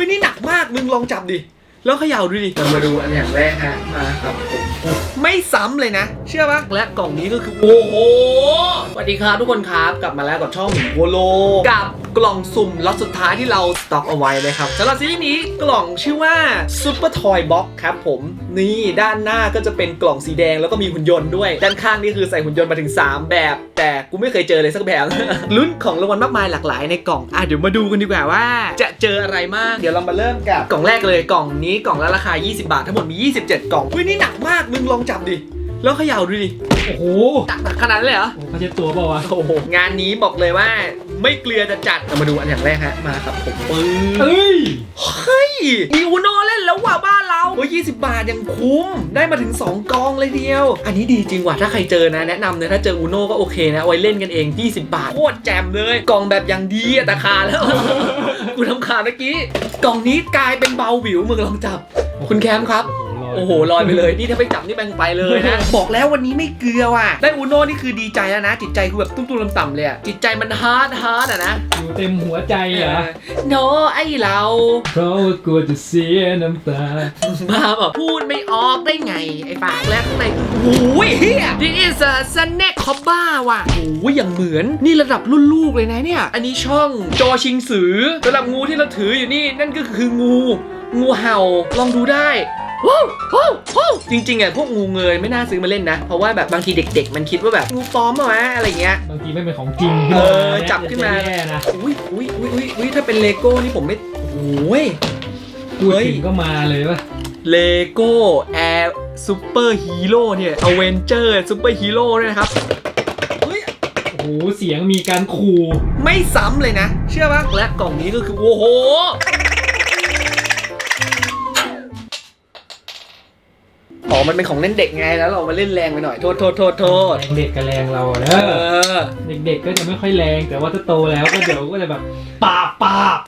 ฮ้ยนี่หนักมากมึงลองจับดิ แล้วเขย่าดูดิ เรามาดูอันอย่างแรกฮะมาครับผมไม่ซ้ำเลยนะ เชื่อปะและกล่องนี้ก็คือ โอ้โห สวัสดีครับทุกคนครับ กลับมาแล้วกับช่องโวโล กับกล่องสุ่มล็อตสุดท้ายที่เราสต็อกเอาไว้นะครับสำหรับซีรีส์นี้กล่องชื่อว่า Super Toy Box ครับผม นี่ด้านหน้าก็จะเป็นกล่องสีแดงแล้วก็มีหุ่นยนต์ด้วย ด้านข้างนี่คือใส่หุ่นยนต์มาถึง 3 แบบ แต่กูไม่เคยเจอเลยสักแบบลุ้นของรางวัลมากมายหลากหลายในกล่องอะเดี๋ยวมาดูกันดีกว่าว่า จะเจออะไรมาก เดี๋ยวเรามาเริ่มกับกล่องแรกเลยกล่องนี้กล่องละราคา 20 บาท ทั้งหมดมี 27 กล่องเฮ้ยนี่หนักมากมึงลองจับดิแล้วเขย่าดูดิโอ้โหหนักหนักขนาดนั้นเลยเหรอโอ้เขาจะตัวเปล่าวะโอ้โหงานนี้บอกเลยว่า ไม่เกลือจะจัดเรามาดูอันอย่างแรกฮะมาครับผมปึ้งเอ้ย มีอูโนเล่นแล้วว่ะบ้านเราโอ้ย20บาทยังคุ้ม ได้มาถึง 2 กองเลยเดียว อันนี้ดีจริงว่ะถ้าใครเจอนะแนะนำเลยถ้าเจออูโนก็โอเคนะไว้เล่นกันเอง 20 บาทโคตรแจ่มเลยกองแบบอย่างดีอะตาคาแล้วกูทำขาเมื่อกี้กล่องนี้กลายเป็นเบาหวิวมึงลองจับ คุณแคมป์ครับ โอ้โหลอยไปเลยนี่ถ้าไปจับนี่แบงไปเลยนะ บอกแล้ววันนี้ไม่เกลือว่ะ ได้อูโน่นี่คือดีใจแล้วนะ จิตใจคือแบบตุ้มๆต่ำๆเลยอะจิตใจมันฮาร์ดฮาร์ดอะนะอยู่เต็มหัวใจเหรอโนไอเราเพราะว่ากลัวจะเสียน้ำตามาแบบพูดไม่ออกได้ไงไอ้ปากแล้วข้างในโอ้ยเฮีย This is a snack c o b a ว่ะโอ้ยอย่างเหมือนนี่ระดับรุ่นลูกเลยนะเนี่ย อันนี้ช่องจอชิงสือระดับงูที่เราถืออยู่นี่นั่นก็คืองู งูเห่าลองดูได้ ว้าวว้าวว้าวจริงๆอะพวกงูเงยไม่น่าซื้อมาเล่นนะ เพราะว่าแบบบางทีเด็ก ๆ มันคิดว่าแบบงูปลอมอะวะอะไรเงี้ย บางทีไม่เป็นของจริงเออขึ้นมาจับขึ้นมา แย่นะอุ้ยอุ้ยอุ้ยอุ้ยอุ้ยถ้าเป็นเลโก้นี่ผมไม่โอ้ย พูดเฮ้ยถึงก็มาเลยว่ะเลโก้แอร์ซูเปอร์ฮีโร่เนี่ยอเวนเจอร์ซูเปอร์ฮีโร่ด้วยนะครับเฮ้ย โอ้โหเสียงมีการขู่ไม่ซ้ำเลยนะ เชื่อปะและกล่องนี้ก็คือ โอ้โห อ๋อมันเป็นของเล่นเด็กไงแล้วเรามาเล่นแรงไปหน่อยโทษโทษโทษโทษแรงเด็กกับแรงเราเนเออะอ เด็กๆก็จะไม่ค่อยแรง แต่ว่าถ้าโตแล้วก็เดี๋ยวก็จะแบบปาบปาบ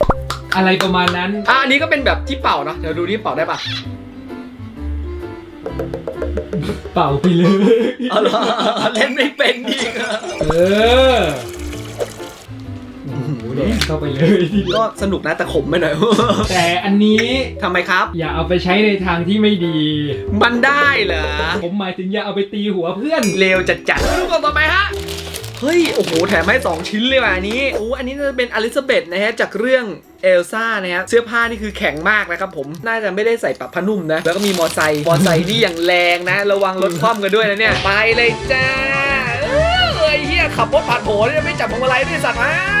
อะไรประมาณนั้น อะอันนี้ก็เป็นแบบที่เป่าเนาะเดี๋ยวดูที่เป่าได้ปะเป่าไปเลย เอาเหรอเล่นไม่เป็นดีกเออโอ้โหแดงเข้าไปเลยทีเดียวก็สนุกนะแต่ขมไปหน่อย แต่อันนี้ทำไมครับ อย่าเอาไปใช้ในทางที่ไม่ดี มันได้เหรอ ผมหมายถึงอย่าเอาไปตีหัวเพื่อน เร็วจัดจัดๆดูกล่องต่อไปฮะ เฮ้ย โอ้โห แถมให้ 2 ชิ้นเลยว่ะอันนี้โอ้อันนี้น่าจะเป็นอลิซาเบธนะฮะ จากเรื่องเอลซ่านะฮะ เสื้อผ้านี่คือแข็งมากนะครับผม น่าจะไม่ได้ใส่ปรับผ้านุ่มนะ แล้วก็มีมอไซค์มอไซค์นี่อย่างแรงนะ ระวังรถคว่ำกันด้วยนะเนี่ย ไปเลยจ้าเออไอ้เหี้ยขับรถผ่านโผล่เนี่ยไม่จับพวงมาลัยด้วยสัตว์มาผู้ชมโ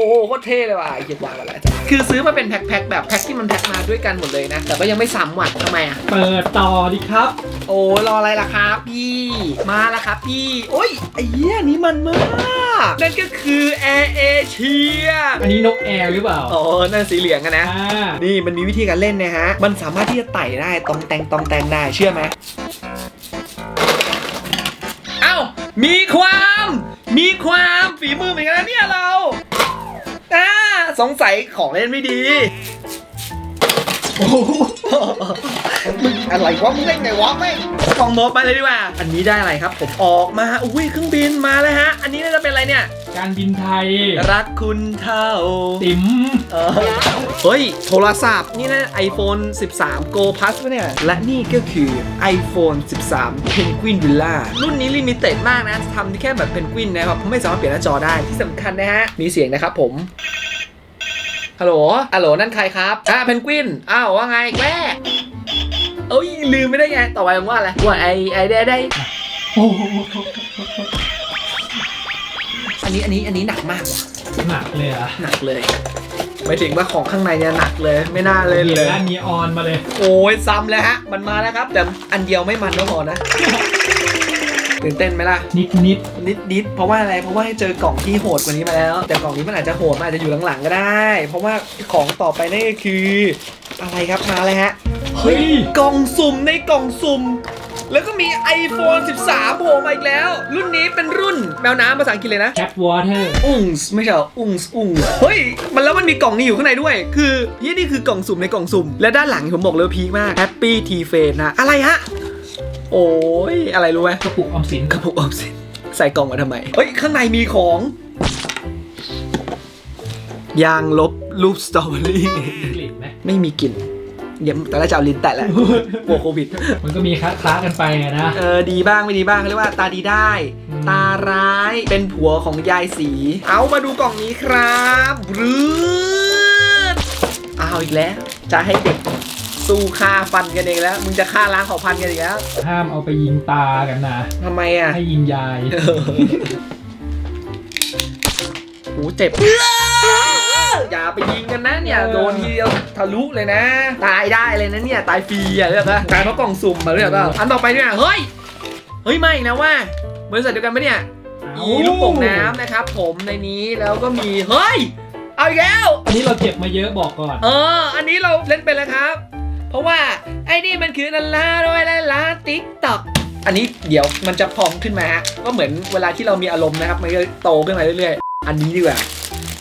อ้โหโคตรเท่เลยว่ะไอ้เหี้ยวางมาแล้วจ้ะคือซื้อมาเป็นแพ็คๆแบบแพ็คที่มันแพ็คมาด้วยกันหมดเลยนะ แต่ก็ยังไม่ซ้ำว่ะทำไมอะ เปิดต่อดิครับ โอ้รออะไรล่ะครับพี่ มาแล้วครับพี่ โอ้ยไอ้เหี้ยนี่มันมากนั่นก็คือแอร์เอเชียอันนี้นกแอร์หรือเปล่าอ๋อนั่นสีเหลืองอะนะ อ่านี่มันมีวิธีการเล่นนะฮะ มันสามารถที่จะไต่ได้ตองแตงตองแตงได้เชื่อไหมเอ้า มีความ มีความฝีมือเหมือนกันนะเนี่ยเราอ่า สงสัยของเล่นไม่ดี โอ้โหมึงอะไรวะมึงเล่นไงวะแม่งกล่องโมไปเลยดีกว่า อันนี้ได้อะไรครับ ผมออกมา อุ้ยเครื่องบินมาแล้วฮะ อันนี้น่าจะเป็นอะไรเนี่ย การบินไทย รักคุณเท่า ติ๋มเออเฮ้ย โทรศัพท์ นี่นะ iPhone 13 Go Plus ปะเนี่ย และนี่ก็คือ iPhone 13 Penguin Villa รุ่นนี้ลิมิเต็ดมากนะทำที่แค่แบบ Penguin นะครับไม่สามารถเปลี่ยนหน้าจอได้ที่สำคัญนะฮะ มีเสียงนะครับผม ฮัลโหลฮัลโหลนั่นใครครับอ่า Penguin อ้าวว่าไงแว่เอ้ยลืมไม่ได้ไง ต่อไปว่าอะไรว่าไอไอได้ได้โอ้โหอันนี้อันนี้อันนี้หนักมากว่ะหนักเลยอะหนักเลยหมายถึงว่าของข้างในเนี่ยหนักเลย ไม่น่าเล่นเลยด้านนีออนมาเลย โอ้ยซ้ำแล้วฮะ มันมาแล้วครับ แต่อันเดียวไม่มันก็พอนะ ตื่นเต้นไหมล่ะ นิดนิดนิดนิดเพราะว่าอะไร เพราะว่าให้เจอกล่องที่โหดกว่านี้มาแล้ว แต่กล่องนี้มันอาจจะโหดมันอาจจะอยู่หลังๆก็ได้ เพราะว่าของต่อไปนั่นก็คือ อะไรครับมาเลยฮะ เฮ้ย กล่องสุ่มในกล่องสุ่ม แล้วก็มี iPhone 13โผล่มาอีกแล้ว รุ่นนี้เป็นรุ่นแมวน้ำภาษาอังกฤษเลยนะ แคปวอเตอร์อุ้งส์ไม่ใช่เหรออุ้งส์อุ้งเฮ้ย มันแล้วมันมีกล่องนี้อยู่ข้างในด้วย คือนี่นี่คือกล่องสุ่มในกล่องสุ่ม และด้านหลังผมบอกเลยว่าพีคมาก Happy T Face นะ อะไรฮะ โอ้ยอะไรรู้ไหมกระปุกออมสินกระปุกออมสินใส่กล่องมาทำไมเฮ้ยข้างในมีของ ยางลบรูปสตรอเบอรี่ กลิ่นไหมไม่มีกลิ่นเดี๋ยวแต่ละจะเอาลิ้นแตะแหละกลัวโควิด มันก็มีคล้าๆกันไปอะนะ เออดีบ้างไม่ดีบ้างเขาเรียกว่าตาดีได้ อืม ตาร้ายเป็นผัวของยายสี เอามาดูกล่องนี้ครับบรืดเอาอีกแล้ว จะให้เด็ก สู้ฆ่าฟันกันเองแล้ว มึงจะฆ่าล้างเผ่าพันธุ์กันอีกแล้วห้ามเอาไปยิงตากันนะ ทำไมอะให้ยิงยาย โอ้เจ็บ อย่าไปยิงกันนะเนี่ยโดนทีเดียวทะลุเลยนะ ตายได้เลยนะเนี่ย ตายฟรีอะเรียกว่าตายเพราะกล่องสุ่มมาเรียกว่าอันต่อไปเนี่ย เฮ้ย เฮ้ยไม่นะว่าบริษัทเดียวกันปะเนี่ย มีลูกโป่งน้ำนะครับผมในนี้แล้วก็มี เฮ้ย เอาอีกแล้ว อันนี้เราเก็บมาเยอะบอกก่อน เออ อันนี้เราเล่นไปแล้วครับ เพราะว่าไอ้นี่มันคือนันลาด้วยนันลาติ๊กต็อกอันนี้เดี๋ยวมันจะพองขึ้นมาฮะก็เหมือนเวลาที่เรามีอารมณ์นะครับ มันก็โตขึ้นมาเรื่อยๆ อันนี้ดีกว่า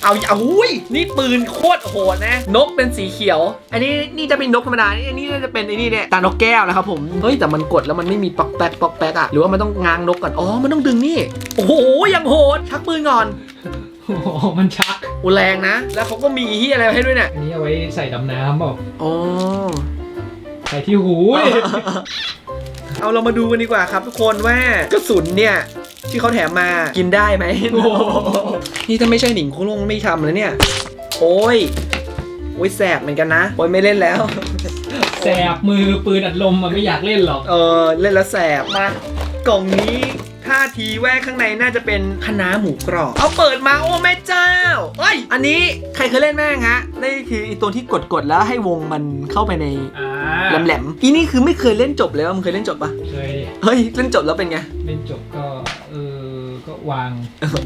เอาเอาอุ้ยนี่ปืนโคตรโหดนะ นกเป็นสีเขียว อันนี้นี่จะเป็นนกธรรมดาอันนี้น่จะเป็นไอ้นี่เนี่ยตานกแก้วนะครับผมเฮ้ยแต่มันกดแล้วมันไม่มีปอกแป๊กปอกแป๊กอะหรือว่ามันต้องง้างนกก่อนอ๋อมันต้องดึงนี่โอ้โหยังโหดชักปืนก่อนโอ้โหมันชักอ้แรงนะ แล้วเขาก็มีเฮียอะไรให้ด้วยเนี่ยอันนี้เอาไว้ใส่ดำน้ำเปล่าอ๋อ ใส่ที่หูดิเอาเรามาดูกันดีกว่าครับทุกคนว่ากระสุนเนี่ยที่เขาแถมมากินได้ไหมโอ้โหนี่ถ้าไม่ใช่หนิงโคลงไม่ทำแล้วเนี่ย โอ้ยโอ้ยแสบเหมือนกันนะโอ้ยไม่เล่นแล้วแสบมือปืนอัดลมมันไม่อยากเล่นหรอกเออเล่นแล้วแสบมากล่องนี้ท่าทีแวกข้างในน่าจะเป็นคณะน้าหมูกรอบ เอาเปิดมาโอ้แม่เจ้าเฮ้ยอันนี้ใครเคยเล่นแม่งฮะนี่คือไอตัวที่กดๆแล้วให้วงมันเข้าไปใน อ่าแหลมๆอีนี่คือไม่เคยเล่นจบเลยว่ามึงเคยเล่นจบปะเคยดิเฮ้ยเล่นจบแล้วเป็นไง เล่นจบก็เออก็วาง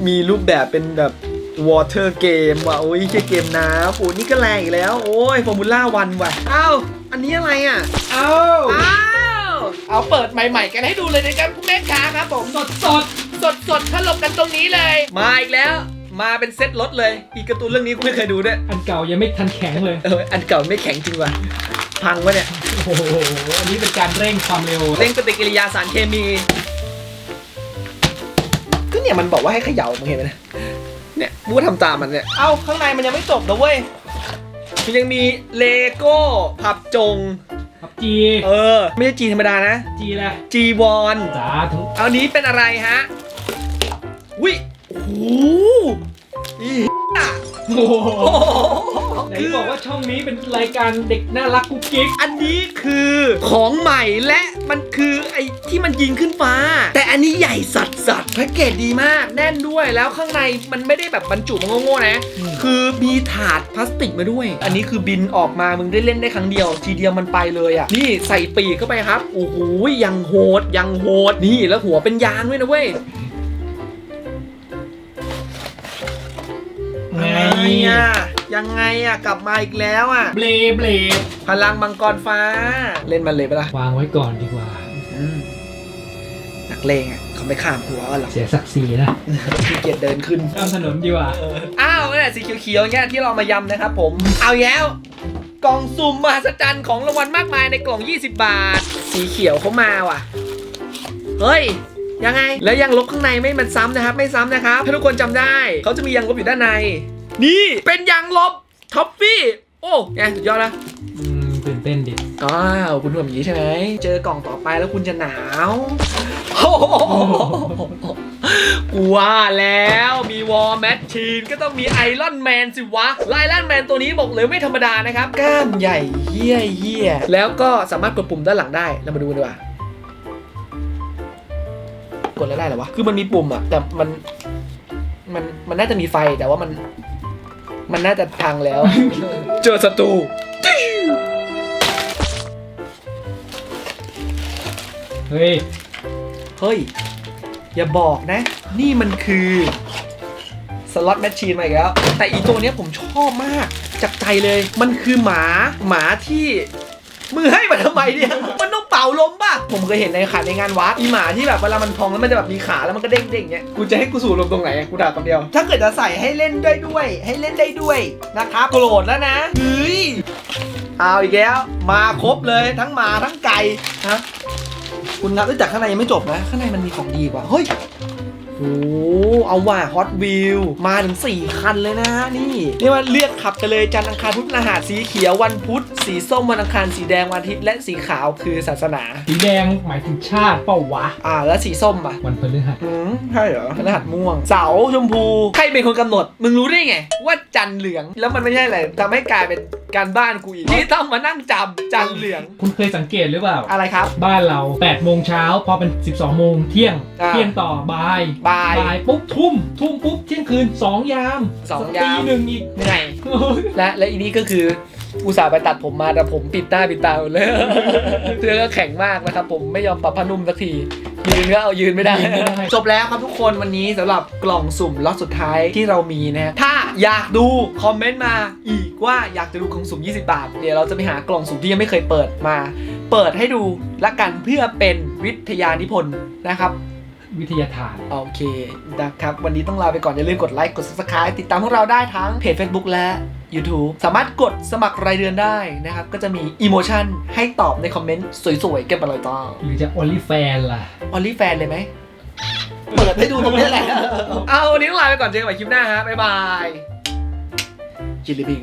มีรูปแบบเป็นแบบ water game ว่ะโอ้ยแค่เกมน้ำโอ้นี่ก็แรงอีกแล้ว โอ้ยฟอร์มูล่าวันว่ะอ้าวอันนี้อะไรอะเอ้าอ้าวเอาเปิดใหม่ๆกันให้ดูเลยนะครับคุณแม่ค้าครับผมสดสดสดสดๆถลกกันตรงนี้เลย มาอีกแล้ว มาเป็นเซตรถเลย อีกการ์ตูนเรื่องนี้กูไม่เคยดูด้วยอันเก่ายังไม่ทันแข็งเลยเอออันเก่าไม่แข็งจริงว่ะ พังวะเนี่ย โอ้โห อันนี้เป็นการเร่งความเร็วเร่งปฏิกิริยาสารเคมี ก็เนี่ยมันบอกว่าให้เขย่ามึงเห็นไหมเนะเนี่ยกูก็ทำตามมันเนี่ย เอ้าข้างในมันยังไม่จบนะเว้ย มันยังมีเลโก้ผับจง ครับจีเออ ไม่ใช่จีนธรรมดานะ จีแหละจีวอน สาธุเอานี้เป็นอะไรฮะวิโอ้โหอีอะโอ้โหโอ้โห ไหนบอกว่าช่องนี้เป็นรายการเด็กน่ารักกุ๊กกิ๊กอันนี้คือของใหม่และมันคือไอ้ที่มันยิงขึ้นฟ้า แต่อันนี้ใหญ่สัดสัดแพ็กเกจดีมากแน่นด้วยแล้วข้างในมันไม่ได้แบบบรรจุมาโง่ๆนะ คือมีถาดพลาสติกมาด้วย อันนี้คือบินออกมามึงได้เล่นได้ครั้งเดียว ทีเดียวมันไปเลยอะนี่ใส่ปีกเข้าไปครับโอ้โหยังโหดยังโหดนี่แล้วหัวเป็นยางด้วยนะเว้ย ไงอะไรอะยังไงอะกลับมาอีกแล้วอะ เบลเบลพลังมังกรฟ้า เล่นมันเลยปะล่ะวางไว้ก่อนดีกว่า อืมนักเลงอะเขาไม่ข้ามหัวกันหรอกเสียศักดิ์ศรีนะขี้เกียจเดินขึ้นข้ามถนนดีกว่า อ้าวนี่นแหละสีเขียวๆอย่างเงี้ยที่เรามายำนะครับผม เอาอีกแล้วกล่องสุ่มมหัศจรรย์ของรางวัลมากมายในกล่อง 20 บาท สีเขียวเขามาว่ะ เฮ้ยยังไง แล้วยังลบข้างในไม่มันซ้ำนะครับ ไม่ซ้ำนะครับ ถ้าทุกคนจำได้ เขาจะมียางลบอยู่ด้านใน นี่เป็นยางลบท็อฟฟี่ โอ้ไงสุดยอดนะอืมตื่นเต้นดิอ้าวคุณทำแบบนี้ใช่ไหม เจอกล่องต่อไปแล้วคุณจะหนาวโอ้โหกูว่าแล้วมีวอร์แมชชีนก็ต้องมีไอรอนแมนสิวะไอรอนแมนตัวนี้บอกเลยไม่ธรรมดานะครับกล้ามใหญ่เยี่ยเยี่ยแล้วก็สามารถกดปุ่มด้านหลังได้เรามาดูกันดีกว่ากดแล้วได้เหรอวะ คือมันมีปุ่มอะแต่มัน มัน มันน่าจะมีไฟแต่ว่ามัน มันน่าจะพังแล้ว เจอศัตรูเฮ้ย เฮ้ย อย่าบอกนะ นี่มันคือสล็อตแมชชีนมาอีกแล้ว แต่อีตัวเนี้ยผมชอบมากจากใจเลย มันคือหมาหมาที่ มือให้มาทำไมเนี่ย มันต้องเป่าลมป่ะ ผมเคยเห็นในขายในงานวัดอีหมาที่แบบเวลามันพองแล้วมันจะแบบมีขาแล้วมันก็เด้งๆเงี้ย กูจะให้กูสูดลมตรงไหนอะกูด่าคำเดียว ถ้าเกิดจะใส่ให้เล่นได้ด้วย ให้เล่นได้ด้วยนะครับโกรธแล้วนะเฮ้ยเอาอีกแล้ว มาครบเลยทั้งหมาทั้งไก่ฮะคุณงับได้จากข้างในยังไม่จบนะ ข้างในมันมีของดีกว่า เฮ้ยโอ้ เอาว่ะฮอตวิวมาถึง 4 คันเลยนะฮะนี่เรียกว่าเลือกขับกันเลยจันทร์อังคารพุธพฤหัสสีเขียววันพุธสีส้มวันอังคารสีแดงวันอาทิตย์และสีขาวคือศาสนา สีแดงหมายถึงชาติเป้าวะ อ่า แล้วสีส้มอะวันพฤหัสอืมใช่เหรอพฤหัสม่วง เสาชมพู ใครเป็นคนกำหนด มึงรู้ได้ไง ว่าจันทร์เหลืองแล้วมันไม่ใช่อะไรทำให้กลายเป็น การบ้านกูอีกที่ต้องมานั่งจำจันทร์เหลือง คุณเคยสังเกตหรือเปล่า อะไรครับ บ้านเรา8โมงเช้าพอเป็น 12 โมงเที่ยง อ่าเที่ยงต่อบ่ายบ่ายบ่ายปุ๊บทุ่ม ทุ่มปุ๊บเที่ยงคืน 2 ยามสองยาม ตีหนึ่งอีกเหนื่อยและและอีนี้ก็คืออุตส่าห์ไปตัดผมมาแต่ผมปิดหน้าปิดตาหมดเลย เสื้อก็แข็งมากนะครับ ผมไม่ยอมปรับผ้านุ่มสักที ยืนก็เอายืนไม่ได้ยืนไม่ได้ จบแล้วครับทุกคนวันนี้สำหรับกล่องสุ่มล็อตสุดท้ายที่เรามีนะฮะถ้าอยากดูคอมเมนต์มาอีกว่าอยากจะดูกล่องสุ่ม 20 บาท เดี๋ยวเราจะไปหากล่องสุ่มที่ยังไม่เคยเปิดมา เปิดให้ดูละกันเพื่อเป็นวิทยานิพนธ์นะครับ วิทยาทาน โอเคนะครับ วันนี้ต้องลาไปก่อน อย่าลืมกดไลค์ กด subscribe ติดตามพวกเราได้ทั้งเพจ Facebook และ YouTube สามารถกดสมัครรายเดือนได้นะครับ ก็จะมีอีโมชันให้ตอบในคอมเมนต์สวยๆกันไปเลยจ้าหรือจะโอลิแฟนล่ะ ออลลี่แฟนเลยไหม เปิดให้ดูตรงนี้แหละ เอาวันนี้ต้องลาไปก่อนเจอกันใหม่คลิปหน้าฮะ บ๊ายบายจิลิปิง